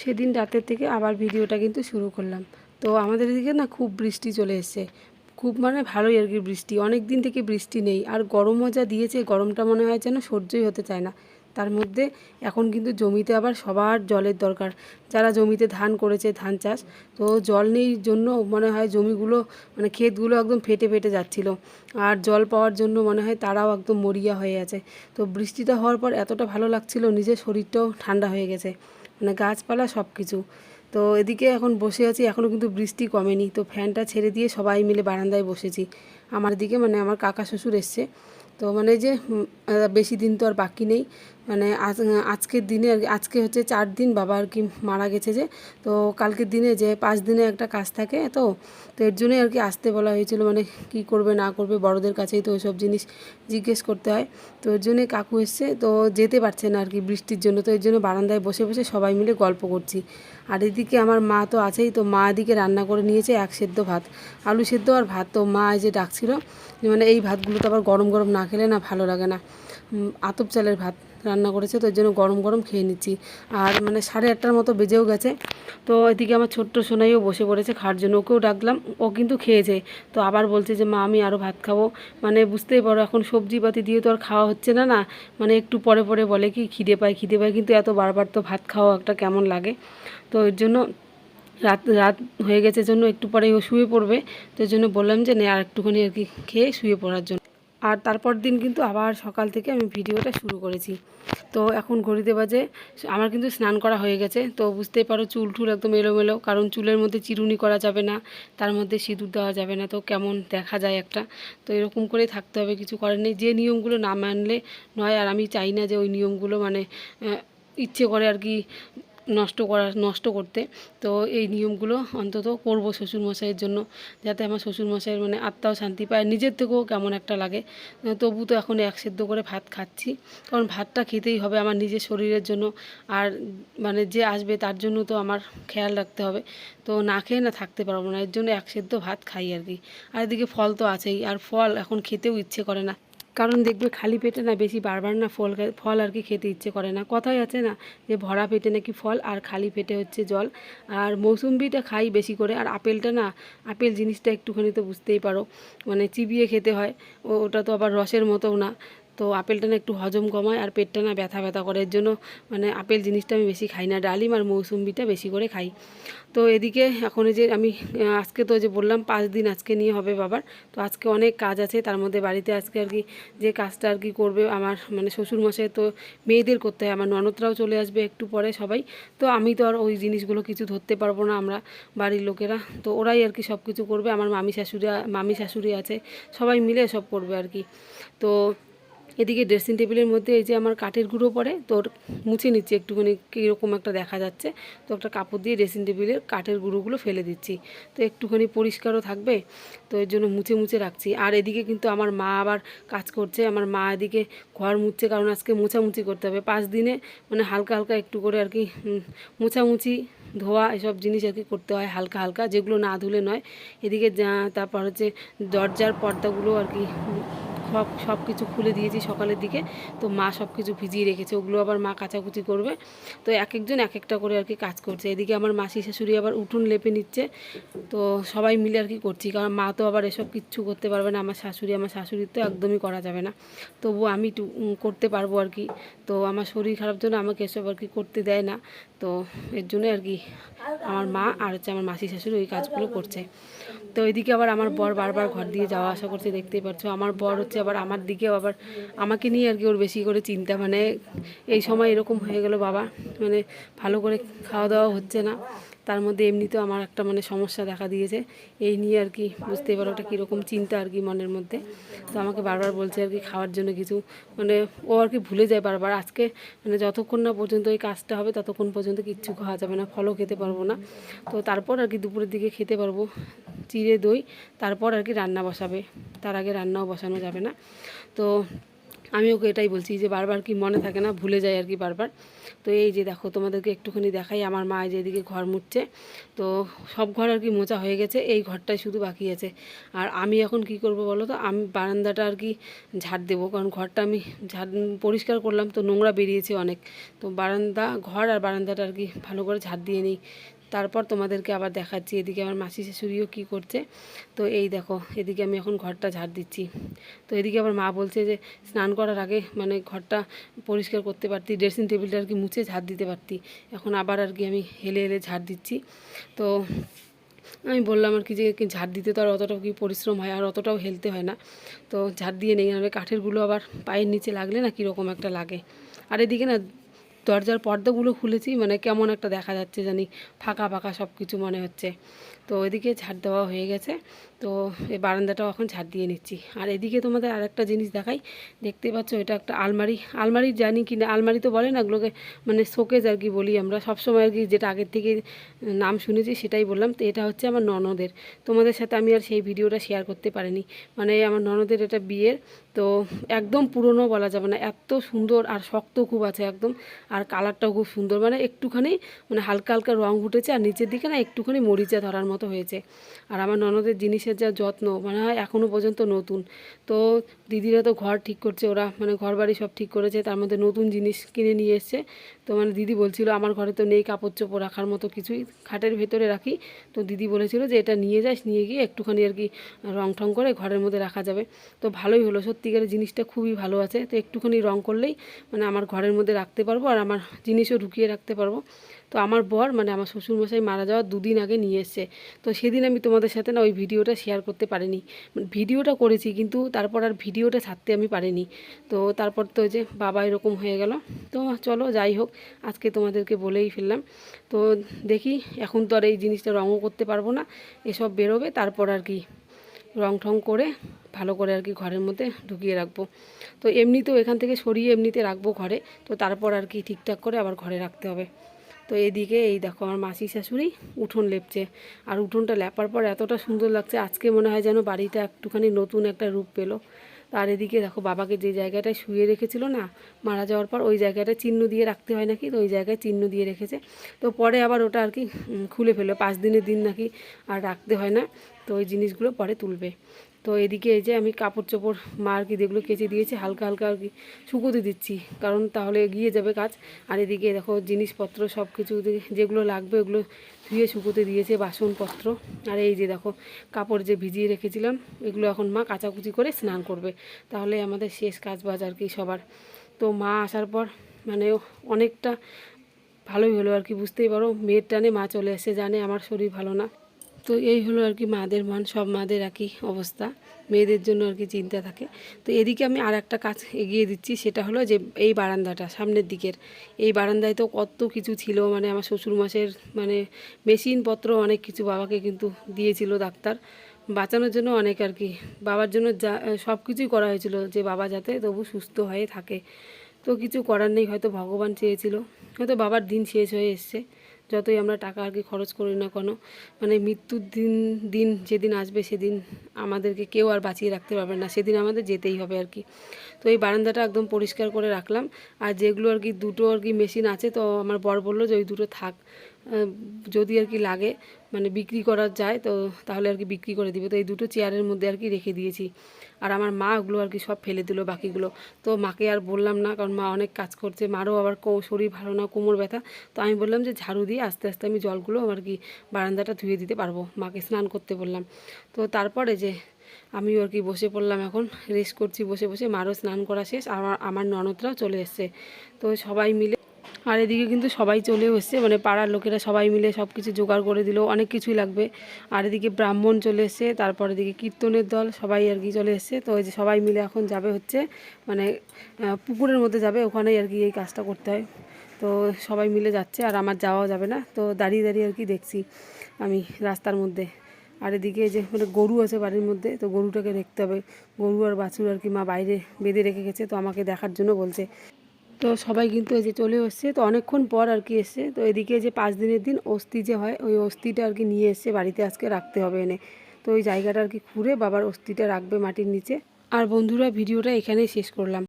সেদিন রাতের থেকে আবার ভিডিওটা কিন্তু শুরু করলাম। তো আমাদের এদিকে না খুব বৃষ্টি চলে এসছে। খুব মানে ভালোই আর কি বৃষ্টি। অনেক দিন থেকে বৃষ্টি নেই। আর গরমও যা দিয়েছে, গরমটা মনে হয় যেন সহ্যই হতে চায় না। তার মধ্যে এখন কিন্তু জমিতে আবার সবার জলের দরকার। যারা জমিতে ধান করেছে, ধান চাষ, তো জল নেই জন্য মনে হয় জমিগুলো মানে ক্ষেতগুলো একদম ফেটে ফেটে যাচ্ছিল। আর জল পাওয়ার জন্য মনে হয় তারাও একদম মরিয়া হয়ে আছে। তো বৃষ্টিটা হওয়ার পর এতটা ভালো লাগছিল, নিজের শরীরটাও ঠান্ডা হয়ে গেছে। মানে গাছপালা সব কিছু তো এদিকে এখন বসে আছি এখনও কিন্তু বৃষ্টি কমেনি। তো ফ্যানটা ছেড়ে দিয়ে সবাই মিলে বারান্দায় বসেছি। আমার দিকে মানে আমার কাকা শ্বশুর এসছে। তো মানে যে বেশি দিন তো আর বাকি নেই। মানে আজ, আজকের দিনে আর আজকে হচ্ছে চার দিন বাবা আর কি মারা গেছে যে, তো কালকের দিনে যে পাঁচ দিনে একটা কাজ থাকে তো তো এর জন্যই আর কি আসতে বলা হয়েছিল মানে কি করবে না করবে বড়দের কাছেই তো ওইসব জিনিস জিজ্ঞেস করতে হয়। তো এর জন্যই কাকু এসছে, তো যেতে পারছে না আর কি বৃষ্টির জন্য, তো এর জন্য বারান্দায় বসে বসে সবাই মিলে গল্প করছি। আর এদিকে আমার মা তো আছেই, তো মা এদিকে রান্না করে নিয়েছে এক সেদ্ধ ভাত, আলু সেদ্ধ আর ভাত। তো মা যে ডাকছিল মানে এই ভাতগুলো তো আবার গরম গরম না খেলে না ভালো লাগে না। আতপ চালের ভাত রান্না করেছে, তো এর জন্য গরম গরম খেয়ে নিচ্ছি। আর মানে সাড়ে আটটার মতো বেজেও গেছে, তো এদিকে আমার ছোট্ট সোনাইও বসে পড়েছে খাওয়ার জন্য, ওকেও ডাকলাম, ও কিন্তু খেয়েছে। তো আবার বলছে যে, মা, আমি আরও ভাত খাব। মানে বুঝতেই পারো, এখন সবজি পাতি দিয়ে তো আর খাওয়া হচ্ছে না না। মানে একটু পরে পরে বলে কি, খিদে পায় খিদে পায়, কিন্তু এত বারবার তো ভাত খাওয়া একটা কেমন লাগে। তো এর জন্য রাত রাত হয়ে গেছে জন্য একটু পরে ও শুয়ে পড়বে। তো জন্য বললাম যে, নে, আর একটুখানি আর কি খেয়ে শুয়ে পড়ার জন্য। আর তারপর দিন কিন্তু আবার সকাল থেকে আমি ভিডিওটা শুরু করেছি। তো এখন ঘড়িতে বাজে, আমার কিন্তু স্নান করা হয়ে গেছে। তো বুঝতেই পারো চুল টুল একদম এলোমেলো, কারণ চুলের মধ্যে চিরুনি করা যাবে না, তার মধ্যে সিঁদুর দেওয়া যাবে না। তো কেমন দেখা যায় একটা। তো এরকম করেই থাকতে হবে, কিছু করার নেই। যে নিয়মগুলো না মানলে নয়, আর আমি চাই না যে ওই নিয়মগুলো মানে ইচ্ছে করে আর কি নষ্ট করা, নষ্ট করতে। তো এই নিয়মগুলো অন্তত করব শ্বশুরমশাইয়ের জন্য, যাতে আমার শ্বশুরমশাইয়ের মানে আত্মাও শান্তি পায়। নিজের থেকেও কেমন একটা লাগে। তবু তো এখন এক সেদ্ধ করে ভাত খাচ্ছি। কারণ ভাতটা খেতেই হবে আমার নিজের শরীরের জন্য। আর মানে যে আসবে তার জন্য তো আমার খেয়াল রাখতে হবে। তো না খেয়ে না থাকতে পারব না। এর জন্য এক সেদ্ধ ভাত খাই আর কি। আর এদিকে ফল তো আছেই। আর ফল এখন খেতেও ইচ্ছে করে না। কারণ দেখবে খালি পেটে না বেশি বারবার না ফল ফল আর কি খেতে ইচ্ছে করে না। কথাই আছে না যে ভরা পেটে নাকি ফল আর খালি পেটে হচ্ছে জল। আর মৌসুম্বিটা খাই বেশি করে। আর আপেলটা না, আপেল জিনিসটা একটুখানি তো বুঝতেই পারো। মানে চিবিয়ে খেতে হয়। ওটা তো আবার রসের মতোও না। তো আপেলটা না একটু হজম কমায় আর পেটটা না ব্যথা ব্যথা করে। এর জন্য মানে আপেল জিনিসটা আমি বেশি খাই না, ডালিম আর মৌসুম্বিটা বেশি করে খাই। তো এদিকে এখন যে আমি আজকে তো যে বললাম পাঁচ দিন আজকে নিয়ে হবে বাবার। তো আজকে অনেক কাজ আছে, তার মধ্যে বাড়িতে আজকে আর কি যে কাজটা আর কি করবে আমার মানে শ্বশুরমশাই তো মেয়েদের করতে হয়, আমার ননদরাও চলে আসবে একটু পরে সবাই। তো আমি তো আর ওই জিনিসগুলো কিছু ধরতে পারব না আমরা বাড়ির লোকেরা। তো ওরাই আর কি সব কিছু করবে, আমার মামি শাশুড়ি মামি শাশুড়ি আছে, সবাই মিলে সব করবে আর কি। তো এদিকে ড্রেসিং টেবিলের মধ্যে এই যে আমার কাঠের গুঁড়ো পড়ে তোর মুছে নিচ্ছি একটুখানি, কীরকম একটা দেখা যাচ্ছে। তো একটা কাপড় দিয়ে ড্রেসিং টেবিলের কাঠের গুঁড়োগুলো ফেলে দিচ্ছি। তো একটুখানি পরিষ্কারও থাকবে, তো এর জন্য মুছে মুছে রাখছি। আর এদিকে কিন্তু আমার মা আবার কাজ করছে, আমার মা এদিকে ঘর মুছছে, কারণ আজকে মোছামুছি করতে হবে। পাঁচ দিনে মানে হালকা হালকা একটু করে আর কি মোছামুছি, ধোয়া এসব জিনিস আর কি করতে হয় হালকা হালকা, যেগুলো না ধুলে নয়। এদিকে যা- তারপর হচ্ছে দরজার পর্দাগুলো আর কি সব সব কিছু খুলে দিয়েছি সকালের দিকে। তো মা সব কিছু ভিজিয়ে রেখেছে, ওগুলো আবার মা কাচাকুচি করবে। তো এক একজন এক একটা করে আর কি কাজ করছে। এদিকে আমার মাসি শাশুড়ি আবার উঠোন লেপে নিচ্ছে। তো সবাই মিলে আর কি করছি। কারণ মা তো আবার এসব কিচ্ছু করতে পারবে না। আমার শাশুড়ি, আমার শাশুড়ির তো একদমই করা যাবে না। তবু আমি করতে পারব আর কি। তো আমার শরীর খারাপ জন্য আমাকে এসব আর কি করতে দেয় না। তো এর জন্য আর কি আমার মা আর হচ্ছে আমার মাসি শাশুড়ি ওই কাজগুলো করছে। তো এদিকে আবার আমার বর বারবার ঘর দিয়ে যাওয়া আসা করছে। দেখতেই পাচ্ছ, আমার বর হচ্ছে আবার আমার দিকেও আবার আমাকে নিয়ে আর কি ওর বেশি করে চিন্তা মানে এই সময় এরকম হয়ে গেল বাবা মানে ভালো করে খাওয়া দাওয়া হচ্ছে না। তার মধ্যে এমনিতেও আমার একটা মানে সমস্যা দেখা দিয়েছে। এই নিয়ে আর কি বুঝতেই পারো ওটা কীরকম চিন্তা আর কি মনের মধ্যে। তো আমাকে বারবার বলছে আর কি খাওয়ার জন্য কিছু। মানে ও আর কি ভুলে যায় বারবার। আজকে মানে যতক্ষণ না পর্যন্ত এই কাজটা হবে ততক্ষণ পর্যন্ত কিচ্ছু খাওয়া যাবে না, ফলও খেতে পারব না। তো তারপর আর কি দুপুরের দিকে খেতে পারব। চিড়ে দই, তারপর আর কি রান্না বসাবে। তার আগে রান্নাও বসানো যাবে না। তো আমি ওকে এটাই বলছি যে বারবার কি মনে থাকে না, ভুলে যায় আর কি বারবার। তো এই যে দেখো, তোমাদেরকে একটুখানি দেখাই, আমার মা যে এদিকে ঘর মুছছে। তো সব ঘর আর কি মোচা হয়ে গেছে, এই ঘরটাই শুধু বাকি আছে। আর আমি এখন কি করব বলো তো? আমি বারান্দাটা আর কি ঝাড় দেবো, কারণ ঘরটা আমি ঝাড়, পরিষ্কার করলাম তো নোংরা বেরিয়েছে অনেক। তো বারান্দা, ঘর আর বারান্দাটা আর কি ভালো করে ঝাড় দিয়ে নিই। তারপর তোমাদেরকে আবার দেখাচ্ছি এদিকে আমার মাসি শাশুড়িও কী করছে। তো এই দেখো, এদিকে আমি এখন ঘরটা ঝাড় দিচ্ছি। তো এদিকে আবার মা বলছে যে, স্নান করার আগে মানে ঘরটা পরিষ্কার করতে পারতি ড্রেসিং টেবিলটা আর কি মুছে ঝাড় দিতে পারতি। এখন আবার আর কি আমি হেলে হেলে ঝাড় দিচ্ছি। তো আমি বললাম আর কি যে ঝাড় দিতে তো আর অতটাও কি পরিশ্রম হয়, আর অতটাও হেলতে হয় না। তো ঝাড় দিয়ে নেই, নাহলে কাঠেরগুলো আবার পায়ের নিচে লাগলে না কীরকম একটা লাগে। আর এদিকে না দরজার পর্দাগুলো খুলেছি মানে কেমন একটা দেখা যাচ্ছে জানি, ফাঁকা ফাঁকা সব কিছু মনে হচ্ছে। তো এদিকে ঝাড় দেওয়া হয়ে গেছে। তো এই বারান্দাটাও এখন ঝাড় দিয়ে নিচ্ছি। আর এদিকে তোমাদের আরেকটা জিনিস দেখাই। দেখতে পাচ্ছ এটা একটা আলমারি। আলমারি জানি কি না, আলমারি তো বলে না ওগুলোকে মানে শোকেজ আর কি বলি আমরা। সবসময় আর কি যেটা আগের থেকে নাম শুনেছি সেটাই বললাম। তো এটা হচ্ছে আমার ননদের। তোমাদের সাথে আমি আর সেই ভিডিওটা শেয়ার করতে পারিনি। মানে আমার ননদের এটা বিয়ের। তো একদম পুরনো বলা যাবে না। এত সুন্দর আর শক্ত খুব আছে একদম। আর কালারটাও খুব সুন্দর। মানে একটুখানি মানে হালকা হালকা রং উঠেছে আর নিচের দিকে না একটুখানি মরিচা ধরার মতো হয়েছে। আর আমার ননদের জিনিসের যা যত্ন মানে হয় এখনও পর্যন্ত নতুন। তো দিদিরা তো ঘর ঠিক করছে, ওরা মানে ঘর বাড়ি সব ঠিক করেছে, তার মধ্যে নতুন জিনিস কিনে নিয়ে এসছে। তো মানে দিদি বলছিল, আমার ঘরে তো নেই কাপড় চোপড় রাখার মতো কিছুই, খাটের ভেতরে রাখি। তো দিদি বলেছিল যে, এটা নিয়ে যাস, নিয়ে গিয়ে একটুখানি আর কি রং ঠং করে ঘরের মধ্যে রাখা যাবে। তো ভালোই হলো, সত্যিকারের জিনিসটা খুবই ভালো আছে। তো একটুখানি রং করলেই মানে আমার ঘরের মধ্যে রাখতে পারব, আর আমার জিনিসও ঢুকিয়ে রাখতে পারব। তো আমার বর মানে আমার শ্বশুরমশাই মারা যাওয়ার দুদিন আগে নিয়ে এসছে। তো সেদিন আমি তোমাদের সাথে না ওই ভিডিওটা শেয়ার করতে পারিনি। মানে ভিডিওটা করেছি কিন্তু তারপর আর ভিডিওটা ছাড়তে আমি পারিনি। তো তারপর তো যে বাবা এরকম হয়ে গেল। তো চলো যাই হোক, আজকে তোমাদেরকে বলেই ফেললাম। তো দেখি এখন তো আর এই জিনিসটা রঙও করতে পারব না, এসব বেরোবে, তারপর আর কি রং ঠং করে ভালো করে আর কি ঘরের মধ্যে ঢুকিয়ে রাখব। তো এমনিতেও এখান থেকে সরিয়ে এমনিতে রাখব ঘরে, তো তারপর আর কি ঠিকঠাক করে আবার ঘরে রাখতে হবে। তো এদিকে এই দেখো আমার মাসি শাশুড়ি উঠোন লেপছে। আর উঠোনটা লেপার পর এতটা সুন্দর লাগছে, আজকে মনে হয় যেন বাড়িটা একটুখানি নতুন একটা রূপ পেল। তার এদিকে দেখো বাবাকে যে জায়গাটায় শুয়ে রেখেছিল না, মারা যাওয়ার পর ওই জায়গাটা চিহ্ন দিয়ে রাখতে হয় নাকি, তো ওই জায়গায় চিহ্ন দিয়ে রেখেছে। তো পরে আবার ওটা আর কি খুলে ফেলো পাঁচ দিনের দিন নাকি আর রাখতে হয় না, তো ওই জিনিসগুলো পরে তুলবে। তো এদিকে এই যে আমি কাপড় চোপড় মা আর কি যেগুলো কেচে দিয়েছি, হালকা হালকা আর কি শুকোতে দিচ্ছি। কারণ তাহলে এগিয়ে যাবে কাজ। আর এদিকে দেখো জিনিসপত্র সব কিছু যেগুলো লাগবে ওগুলো ধুয়ে শুকোতে দিয়েছে বাসনপত্র। আর এই যে দেখো কাপড় যে ভিজিয়ে রেখেছিলাম, এগুলো এখন মা কাচাকুচি করে স্নান করবে। তাহলে আমাদের শেষ কাজ বাজ আর কি সবার। তো মা আসার পর মানে অনেকটা ভালোই হলো আর কি, বুঝতেই পারো। মেয়ের টানে মা চলে এসে জানে আমার শরীর ভালো না। তো এই হলো আর কি মাদের মান, সব মাদের একই অবস্থা, মেয়েদের জন্য আর কি চিন্তা থাকে। তো এদিকে আমি আর একটা কাজ এগিয়ে দিচ্ছি, সেটা হলো যে এই বারান্দাটা, সামনের দিকের। এই বারান্দায় তো কত কিছু ছিল মানে আমার শ্বশুর মাসের মানে মেশিনপত্র অনেক কিছু বাবাকে কিন্তু দিয়েছিল ডাক্তার। বাঁচানোর জন্য অনেক আর কি, বাবার জন্য যা, সব কিছুই করা হয়েছিল যে বাবা যাতে তবু সুস্থ হয়ে থাকে। তো কিছু করার নেই, হয়তো ভগবান চেয়েছিল, হয়তো বাবার দিন শেষ হয়ে এসছে। যতই আমরা টাকা আর কি খরচ করি না কোনো মানে মৃত্যুর দিন দিন যেদিন আসবে সেদিন আমাদেরকে কেউ আর বাঁচিয়ে রাখতে পারবে না, সেদিন আমাদের যেতেই হবে আর কি। তো এই বারান্দাটা একদম পরিষ্কার করে রাখলাম। আর যেগুলো আর কি, দুটো আর কি মেশিন আছে, তো আমার বর বলল যে ওই দুটো থাক। যদি আর কি লাগে মানে বিক্রি করা যায়, তো তাহলে আর কি বিক্রি করে দিবে। তো এই দুটো চেয়ারের মধ্যে আর কি রেখে দিয়েছি। আর আমার মা ওগুলো আর কি সব ফেলে দিল বাকিগুলো। তো মাকে আর বললাম না, কারণ মা অনেক কাজ করছে, মারও আবার শরীর ভালো না, কোমর ব্যথা। তো আমি বললাম যে ঝাড়ু দিয়ে আস্তে আস্তে আমি জলগুলো আর কি বারান্দাটা ধুয়ে দিতে পারব, মাকে স্নান করতে বললাম। তো তারপরে যে আমিও আর কি বসে পড়লাম এখন, রেস্ট করছি বসে বসে, মারও স্নান করা শেষ আমার আমার ননদরাও চলে এসছে। তো সবাই মিলে আর এদিকে কিন্তু সবাই চলেও এসছে মানে পাড়ার লোকেরা সবাই মিলে সব কিছু জোগাড় করে দিল, অনেক কিছুই লাগবে। আর এদিকে ব্রাহ্মণ চলে এসছে, তারপর এদিকে কীর্তনের দল সবাই আর কি চলে এসছে। তো ওই যে সবাই মিলে এখন যাবে হচ্ছে মানে পুকুরের মধ্যে যাবে, ওখানেই আর কি এই কাজটা করতে হয়। তো সবাই মিলে যাচ্ছে, আর আমার যাওয়াও যাবে না। তো দাঁড়িয়ে দাঁড়িয়ে আর কি দেখছি আমি রাস্তার মধ্যে। আর এদিকে যে মানে গরু আছে বাড়ির মধ্যে, তো গরুটাকে দেখতে হবে। গরু আর বাছুর আর কি মা বাইরে বেঁধে রেখে গেছে, তো আমাকে দেখার জন্য বলছে। তো সবাই কিন্তু এই যে চলে এসছে। তো অনেকক্ষণ পর আর কি এসছে। তো এদিকে যে পাঁচ দিনের দিন অস্থি যে হয়, ওই অস্থিটা আর কি নিয়ে এসছে বাড়িতে আজকে রাখতে হবে এনে। তো ওই জায়গাটা আর কি খুঁড়ে বাবার অস্থিটা রাখবে মাটির নিচে। আর বন্ধুরা, ভিডিওটা এখানেই শেষ করলাম।